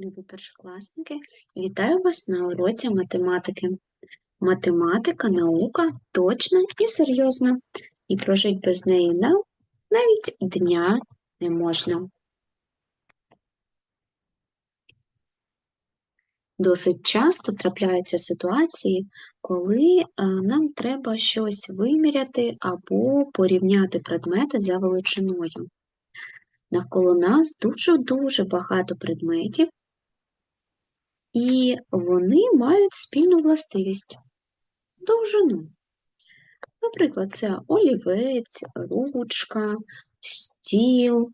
Любі першокласники, вітаю вас на уроці математики. Математика, наука точна і серйозна, і прожить без неї нам навіть дня не можна. Досить часто трапляються ситуації, коли е, нам треба щось виміряти або порівняти предмети за величиною. Навколо нас дуже-дуже багато предметів, і вони мають спільну властивість довжину. Наприклад, це олівець, ручка, стіл,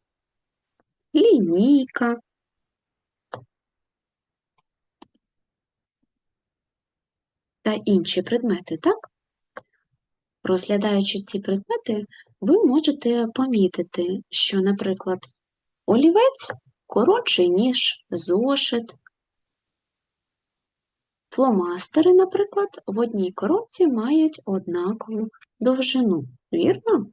лінійка. Та інші предмети, так? Розглядаючи ці предмети, ви можете помітити, що, наприклад, олівець коротший, ніж зошит, Фломастери, наприклад, в одній коробці мають однакову довжину, вірно?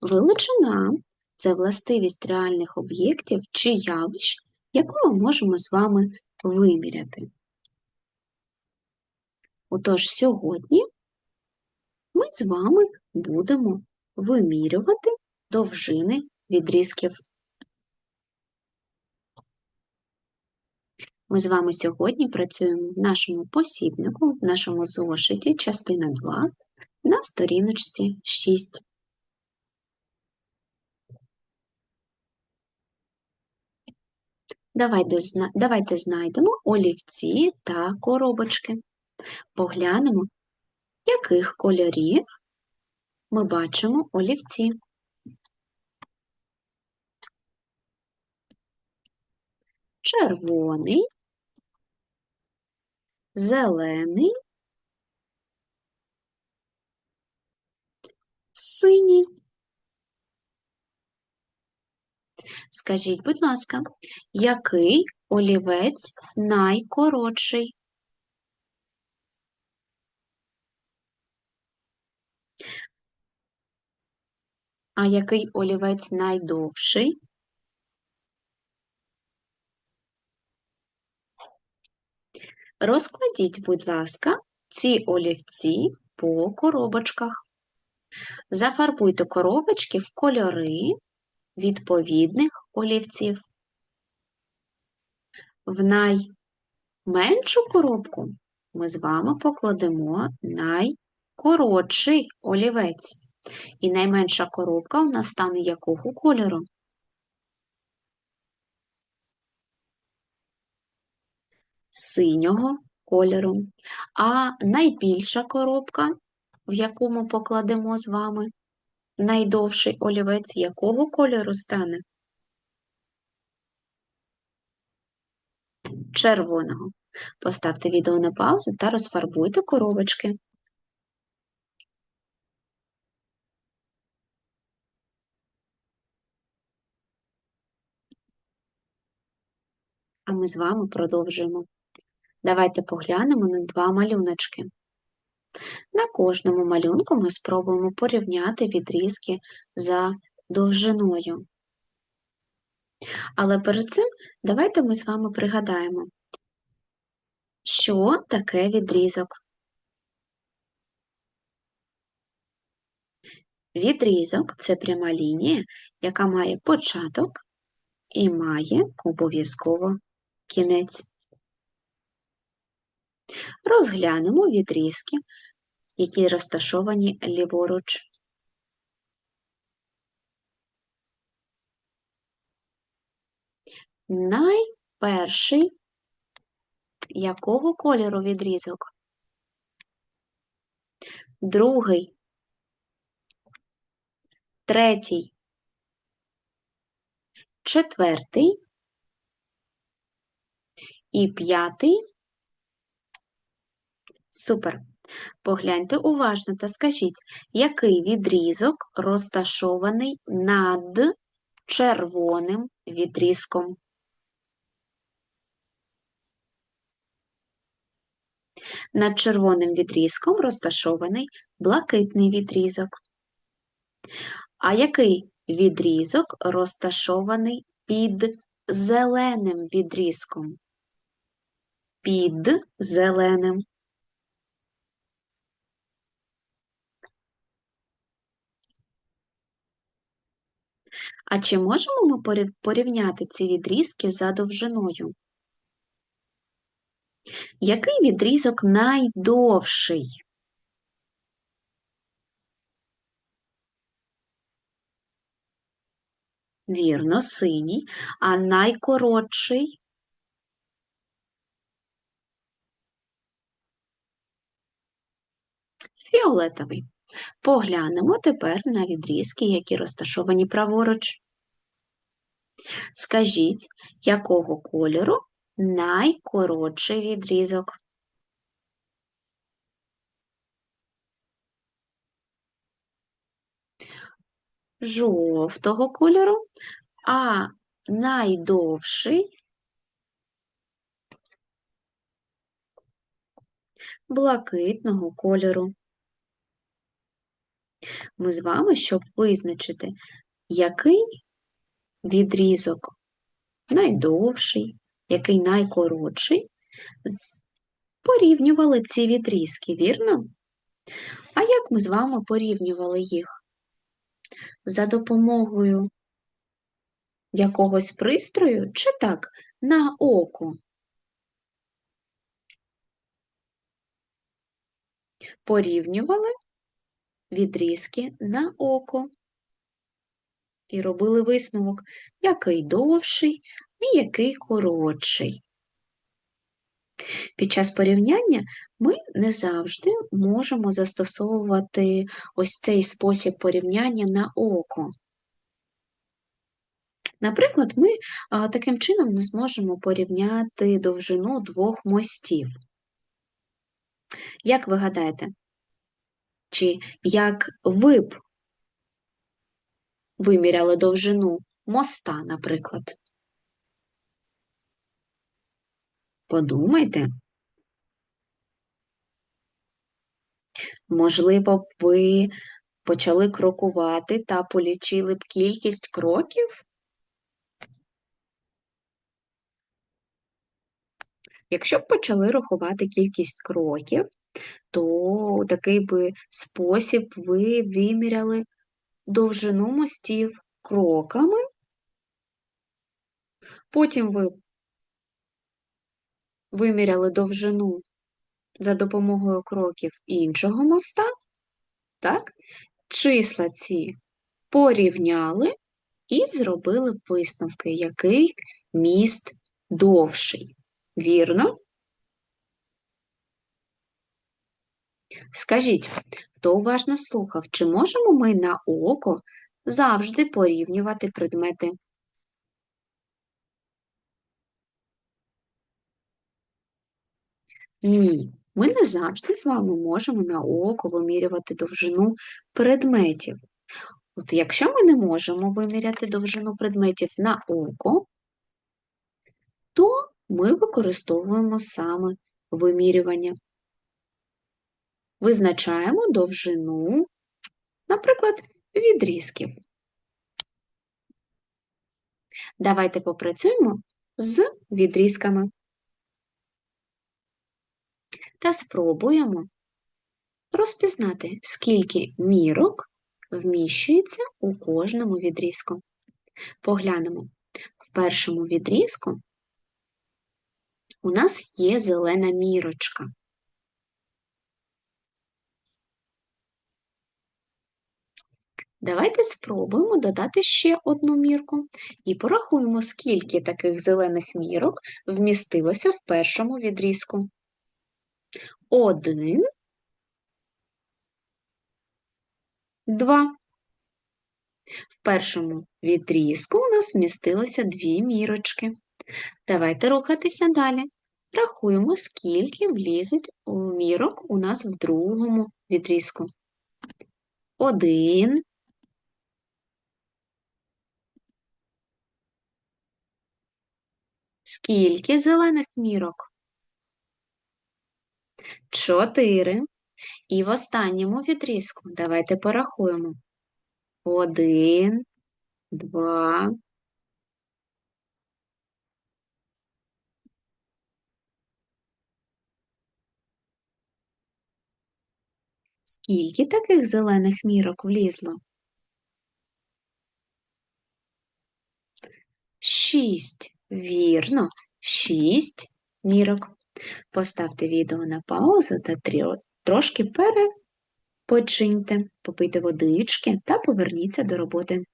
Величина це властивість реальних об'єктів чи явищ, яку ми можемо з вами виміряти. Отож, сьогодні ми з вами будемо вимірювати довжини відрізків Ми з вами сьогодні працюємо в нашому посібнику, в нашому зошиті, частина 2, на сторіночці 6. Давайте, давайте знайдемо олівці та коробочки. Поглянемо, яких кольорів ми бачимо олівці. Червоний, зелений, синій. Скажіть, будь ласка, який олівець найкоротший? А який олівець найдовший? Розкладіть, будь ласка, ці олівці по коробочках. Зафарбуйте коробочки в кольори відповідних олівців. В найменшу коробку ми з вами покладемо найкоротший олівець. І найменша коробка у нас стане якого кольору? Синього кольору, а найбільша коробка, в яку ми покладемо з вами найдовший олівець, якого кольору стане? Червоного. Поставте відео на паузу та розфарбуйте коробочки. А ми з вами продовжуємо. Давайте поглянемо на два малюночки. На кожному малюнку ми спробуємо порівняти відрізки за довжиною. Але перед цим давайте ми з вами пригадаємо, що таке відрізок. Відрізок це пряма лінія, яка має початок і має обов'язково кінець. Розглянемо відрізки, які розташовані ліворуч. Найперший. Якого кольору відрізок? Другий, третій, четвертий. І п'ятий Супер. Погляньте уважно та скажіть, який відрізок розташований над червоним відрізком? Над червоним відрізком розташований блакитний відрізок. А який відрізок розташований під зеленим відрізком. Під зеленим. А чи можемо ми порівняти ці відрізки за довжиною? Який відрізок найдовший? Вірно, синій, а найкоротший фіолетовий. Поглянемо тепер на відрізки, які розташовані праворуч. Скажіть, якого кольору найкоротший відрізок? Жовтого кольору, а найдовший блакитного кольору. Ми з вами, щоб визначити, який відрізок найдовший, який найкоротший, порівнювали ці відрізки, вірно? А як ми з вами порівнювали їх? За допомогою якогось пристрою чи так на око? Порівнювали відрізки на око і робили висновок, який довший і який коротший. Під час порівняння ми не завжди можемо застосовувати ось цей спосіб порівняння на око. Наприклад, ми таким чином не зможемо порівняти довжину двох мостів. Як ви гадаєте, чи як ви б виміряли довжину моста, наприклад? Подумайте. Можливо, б ви почали крокувати та полічили б кількість кроків? Якщо б почали рахувати кількість кроків, то такий би спосіб ви виміряли довжину мостів кроками, потім ви виміряли довжину за допомогою кроків іншого моста, так? числа ці порівняли і зробили висновки, який міст довший. Вірно? Скажіть, хто уважно слухав, чи можемо ми на око завжди порівнювати предмети? Ні, ми не завжди з вами можемо на око вимірювати довжину предметів. От якщо ми не можемо виміряти довжину предметів на око, то ми використовуємо саме вимірювання. Визначаємо довжину, наприклад, відрізків. Давайте попрацюємо з відрізками та спробуємо розпізнати, скільки мірок вміщується у кожному відрізку. Поглянемо, в першому відрізку у нас є зелена мірочка. Давайте спробуємо додати ще одну мірку і порахуємо, скільки таких зелених мірок вмістилося в першому відрізку. Один, два. В першому відрізку у нас вмістилося дві мірочки. Давайте рухатися далі. Рахуємо, скільки влізуть мірок у нас в другому відрізку. Один. Скільки зелених мірок? Чотири. І в останньому відрізку давайте порахуємо. Один, два. Скільки таких зелених мірок влізло? Шість. Вірно, шість мірок. Поставте відео на паузу та трошки перепочиньте, попийте водички та поверніться до роботи.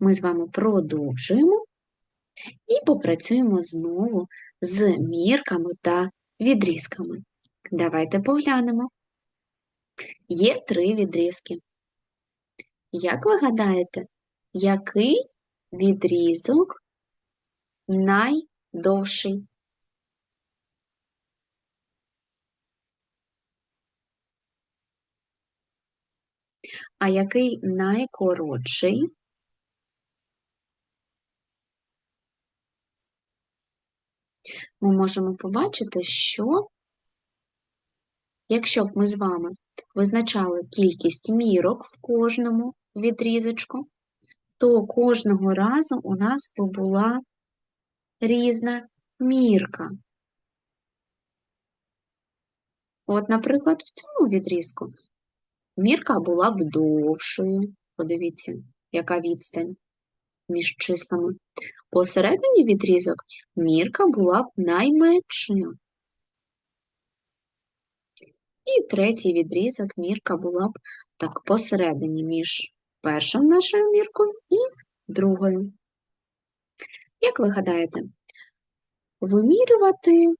Ми з вами продовжуємо і попрацюємо знову з мірками та відрізками. Давайте поглянемо. Є три відрізки. Як ви гадаєте, який відрізок найдовший? А який найкоротший? Ми можемо побачити, що якщо б ми з вами визначали кількість мірок в кожному відрізочку, то кожного разу у нас би була різна мірка. От, наприклад, в цьому відрізку мірка була б довшою. Подивіться, яка відстань між числами. Посередині відрізок мірка була б найменшою. І третій відрізок мірка була б так посередині між першою нашою міркою і другою. Як ви гадаєте, вимірювати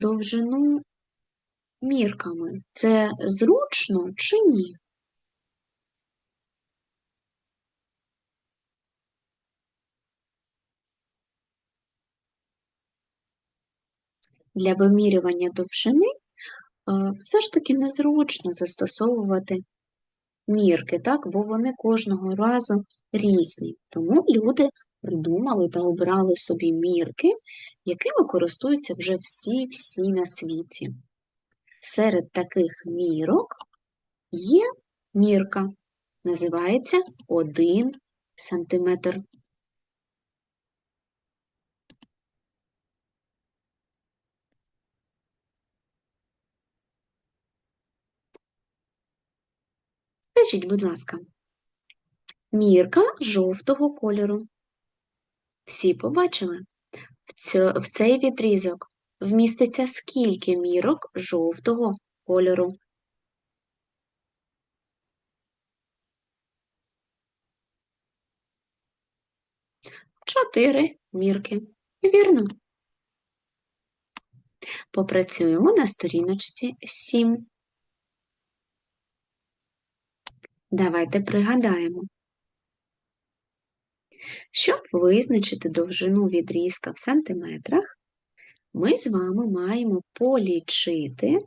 довжину мірками це зручно чи ні? Для вимірювання довжини все ж таки незручно застосовувати мірки, так? бо вони кожного разу різні. Тому люди придумали та обрали собі мірки, якими користуються вже всі-всі на світі. Серед таких мірок є мірка, називається 1 сантиметр. Скажіть, будь ласка, мірка жовтого кольору. Всі побачили? В цей відрізок вміститься скільки мірок жовтого кольору? Чотири мірки. Вірно. Попрацюємо на сторіночці 7. Давайте пригадаємо. Щоб визначити довжину відрізка в сантиметрах, ми з вами маємо полічити,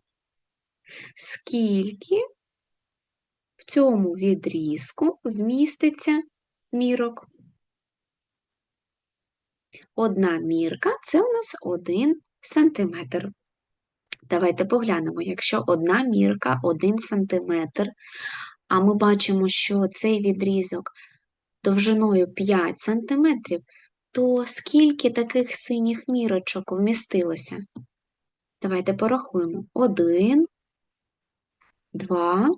скільки в цьому відрізку вміститься мірок. Одна мірка це у нас 1 сантиметр. Давайте поглянемо, якщо одна мірка 1 сантиметр, а ми бачимо, що цей відрізок довжиною 5 см, то скільки таких синіх мірочок вмістилося? Давайте порахуємо. 1, 2,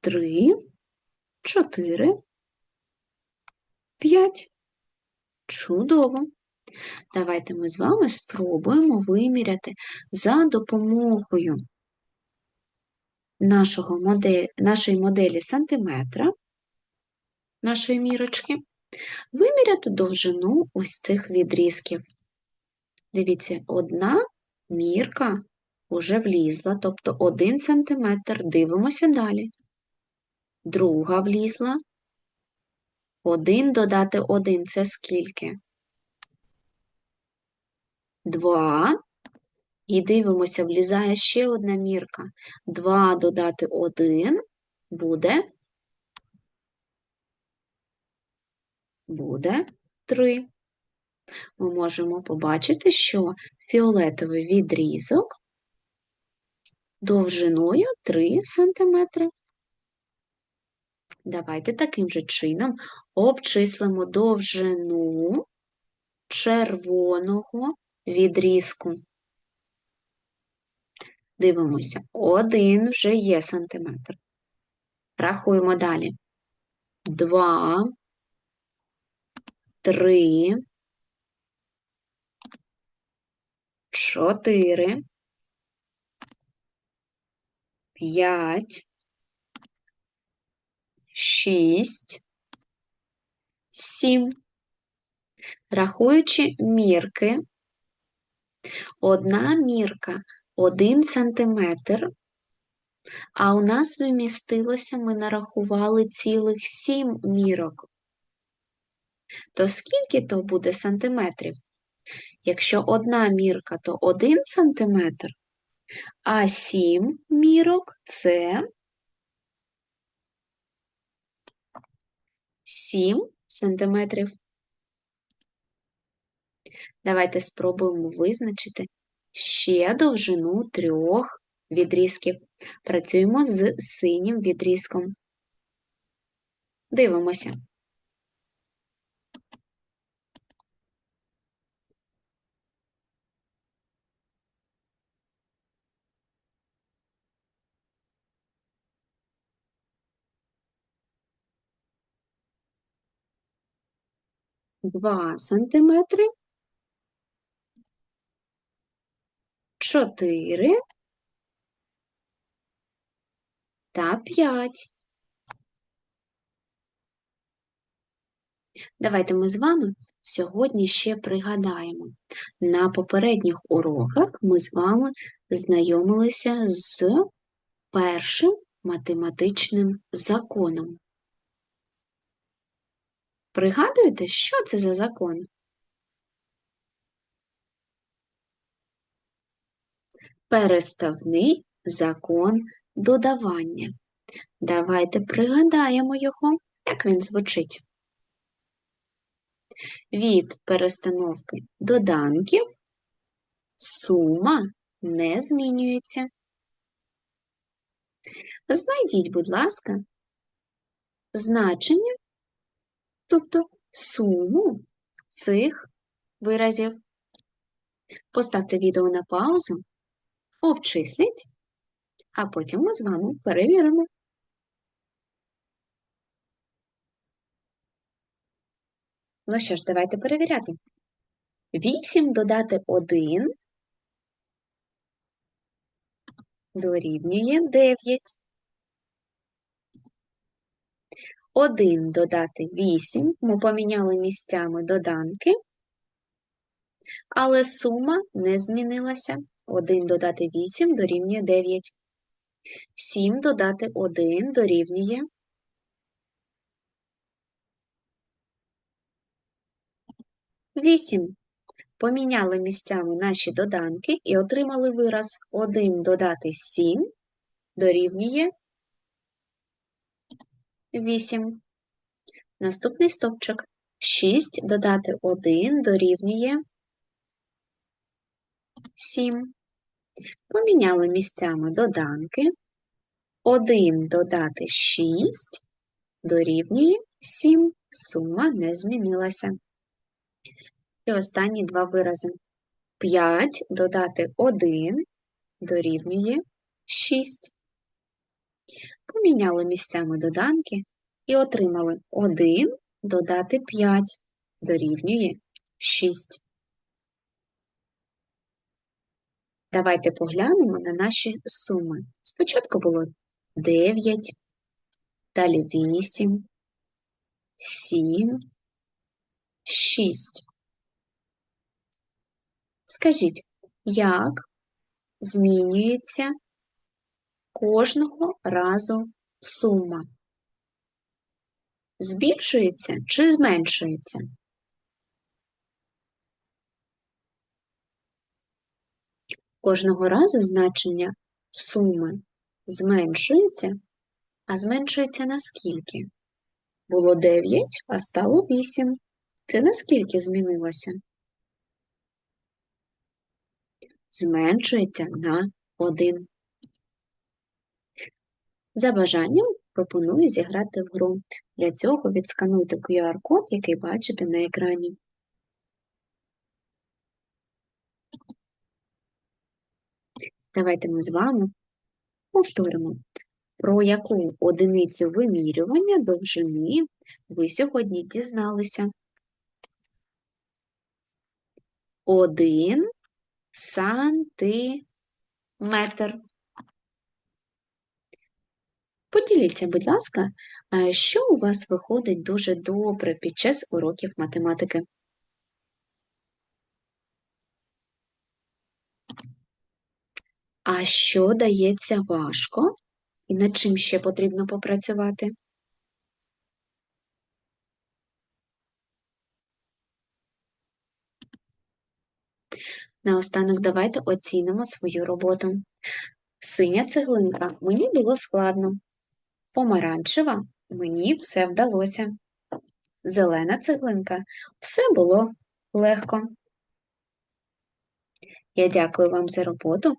3, 4, 5. Чудово! Давайте ми з вами спробуємо виміряти за допомогою нашого модель, нашої моделі сантиметра, нашої мірочки, виміряти довжину ось цих відрізків. Дивіться, одна мірка вже влізла, тобто 1 см, дивимося далі. Друга влізла. 1 додати 1 це скільки? 2 і дивимося, влізає ще одна мірка. 2 додати 1 буде буде 3. Ми можемо побачити, що фіолетовий відрізок довжиною 3 см. Давайте таким же чином обчислимо довжину червоного відрізку. Дивимося, один вже є сантиметр. Рахуємо далі. Два, три, чотири, п'ять, шість, сім. Рахуючи мірки, одна мірка 1 сантиметр, а у нас вимістилося, ми нарахували цілих 7 мірок. То скільки то буде сантиметрів? Якщо одна мірка, то 1 сантиметр, а 7 мірок це 7 сантиметрів. Давайте спробуємо визначити ще довжину трьох відрізків. Працюємо з синім відрізком. Дивимося. Два сантиметри 4 та 5. Давайте ми з вами сьогодні ще пригадаємо. На попередніх уроках ми з вами знайомилися з першим математичним законом. Пригадуєте, що це за закон? Переставний закон додавання. Давайте пригадаємо його, як він звучить. Від перестановки доданків сума не змінюється. Знайдіть, будь ласка, значення, тобто суму цих виразів. Поставте відео на паузу обчисліть, а потім ми з вами перевіримо. Ну що ж, давайте перевіряти. 8 додати 1 дорівнює 9. 1 додати 8, ми поміняли місцями доданки, але сума не змінилася. 1 додати 8 дорівнює 9. 7 додати 1 дорівнює 8. Поміняли місцями наші доданки і отримали вираз 1 додати 7 дорівнює 8. Наступний стопчик. 6 додати 1 дорівнює 7. Поміняли місцями доданки. 1 додати 6 дорівнює 7. Сума не змінилася. І останні два вирази. 5 додати 1 дорівнює 6. Поміняли місцями доданки і отримали 1 додати 5 дорівнює 6. Давайте поглянемо на наші суми. Спочатку було 9, далі 8, 7, 6. Скажіть, як змінюється кожного разу сума? Збільшується чи зменшується? Кожного разу значення суми зменшується, а зменшується наскільки? Було 9, а стало 8. Це наскільки змінилося? Зменшується на 1. За бажанням пропоную зіграти в гру. Для цього відскануйте QR-код, який бачите на екрані. Давайте ми з вами повторимо, про яку одиницю вимірювання довжини ви сьогодні дізналися. Один сантиметр. Поділіться, будь ласка, що у вас виходить дуже добре під час уроків математики? А що дається важко? І над чим ще потрібно попрацювати? Наостанок давайте оцінимо свою роботу. Синя цеглинка мені було складно. Помаранчева мені все вдалося. Зелена цеглинка все було легко. Я дякую вам за роботу.